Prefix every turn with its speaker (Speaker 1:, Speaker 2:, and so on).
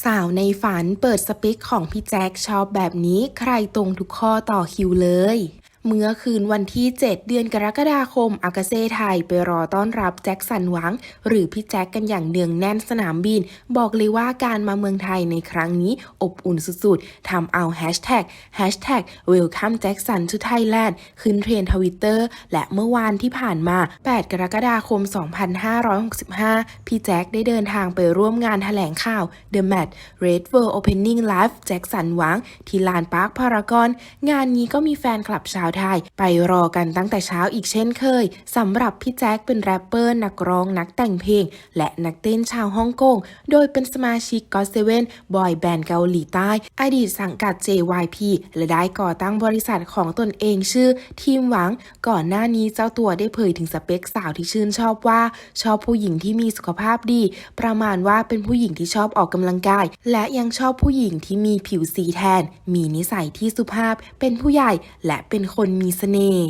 Speaker 1: สาวในฝันเปิดสเปคของพี่แจ็คชอบแบบนี้ใครตรงทุกข้อต่อคิวเลย เมื่อคืนวันที่ 7 เดือนกรกฎาคม อากาเซ่ไทยไปรอต้อนรับแจ็คสันหวัง หรือพี่แจ็คกันอย่างเนืองแน่นสนามบิน บอกเลยว่าการมาเมืองไทยในครั้งนี้อบอุ่นสุดๆทำเอาแฮชแท็กแฮชแท็ก Welcome Jackson to Thailand ขึ้นเทรนทวิตเตอร์และเมื่อวานที่ผ่านมา 8 กรกฎาคม 2565 พี่แจ็คได้เดินทางไปร่วมงานแถลงข่าว The Mat Red World Opening Live แจ็คสันหวังที่ลานปาร์คพารากอนงานนี้ก็มีแฟนคลับชาวไทยไปรอกันตั้งแต่เช้าอีกเช่นเคยสำหรับพี่แจ็คเป็นแรปเปอร์นักร้องนักแต่งเพลง และนักเต้นชาวฮ่องกง โดยเป็นสมาชิกก็เซเว่นบอยแบนด์เกาหลีใต้ อดีตสังกัด JYP และได้ก่อตั้งบริษัทของตนเองชื่อ ทีมหวัง ก่อนหน้านี้เจ้าตัวได้เผยถึงสเปคสาวที่ชื่นชอบว่า ชอบผู้หญิงที่มีสุขภาพดี ประมาณว่าเป็นผู้หญิงที่ชอบออกกำลังกาย และยังชอบผู้หญิงที่มีผิวสีแทน มีนิสัยที่สุภาพ เป็นผู้ใหญ่และเป็นคนนมีเสน่ห์